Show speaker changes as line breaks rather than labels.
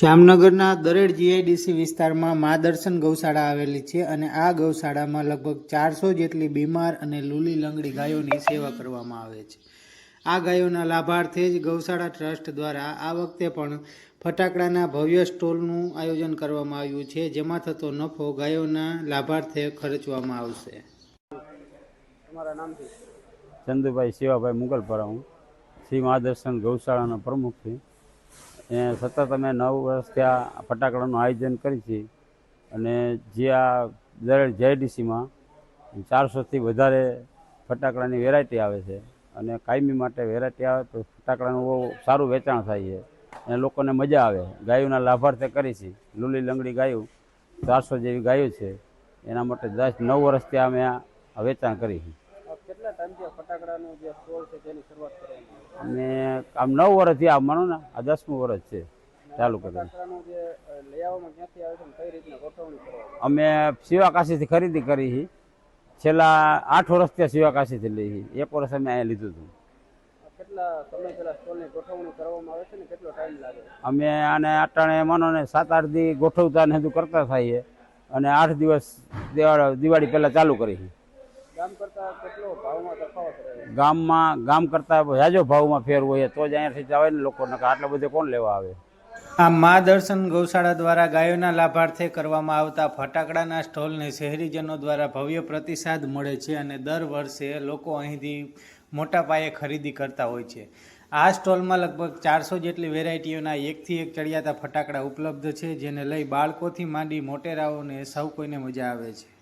જામનગરના દરેડ જીઆઈડીસી વિસ્તારમાં મા દર્શન ગૌશાળા આવેલી છે અને આ ગૌશાળામાં લગભગ ચારસો જેટલી બીમાર અને લૂલી લંગડી ગાયોની સેવા કરવામાં આવે છે. આ ગાયોના લાભાર્થે જ ગૌશાળા ટ્રસ્ટ દ્વારા આ વખતે પણ ફટાકડાના ભવ્ય સ્ટોલનું આયોજન કરવામાં આવ્યું છે જેમાં થતો નફો ગાયોના લાભાર્થે ખર્ચવામાં આવશે.
ચંદુભાઈ શિવાભાઈ મુગલપરા હું. શ્રી મહાદર્શન ગૌશાળાના પ્રમુખ છું. એ સતત અમે નવ વર્ષથી આ ફટાકડાનું આયોજન કરી છે. અને જે આ દરેક જેઆઈડીસીમાં ચારસોથી વધારે ફટાકડાની વેરાયટી આવે છે. અને કાયમી માટે વેરાયટી આવે તો ફટાકડાનું બહુ સારું વેચાણ થાય છે. અને લોકોને મજા આવે. ગાયોના લાભાર્થે કરી છે. લૂલી લંગડી ગાયો ચારસો જેવી ગાયો છે. એના માટે દસ નવ વર્ષથી અમે આ વેચાણ કરી છે. અમે આમ નવ વર્ષથી થયા માનો ને આ દસમું વર્ષ છે ચાલુ કર્યું. અમે શિવાકાશીથી ખરીદી કરી છે. છેલ્લા આઠ વર્ષથી શિવાકાશીથી લઈ છે. એક વર્ષ અમે અહીંયા લીધું હતું. અમે આને અટાણે માનો ને સાત આઠ દી ગોઠવતા ને કરતા થઈએ. અને આઠ દિવસ દિવાળી દિવાળી પહેલાં ચાલુ કરી ગામમાં ગામ કરતાં હાજો ભાવમાં ફેર હોય તો જ અહીંયાથી જવાય ને લોકો આટલા બધે કોણ લેવા આવે?
આ મા દર્શન ગૌશાળા દ્વારા ગાયોના લાભાર્થે કરવામાં આવતા ફટાકડાના સ્ટોલને શહેરીજનો દ્વારા ભવ્ય પ્રતિસાદ મળે છે અને દર વર્ષે લોકો અહીંથી મોટા પાયે ખરીદી કરતા હોય છે. આ સ્ટોલમાં લગભગ ચારસો જેટલી વેરાયટીઓના એકથી એક ચડિયાતા ફટાકડા ઉપલબ્ધ છે જેને લઈ બાળકોથી માંડી મોટેરાઓને સૌ કોઈને મજા આવે છે.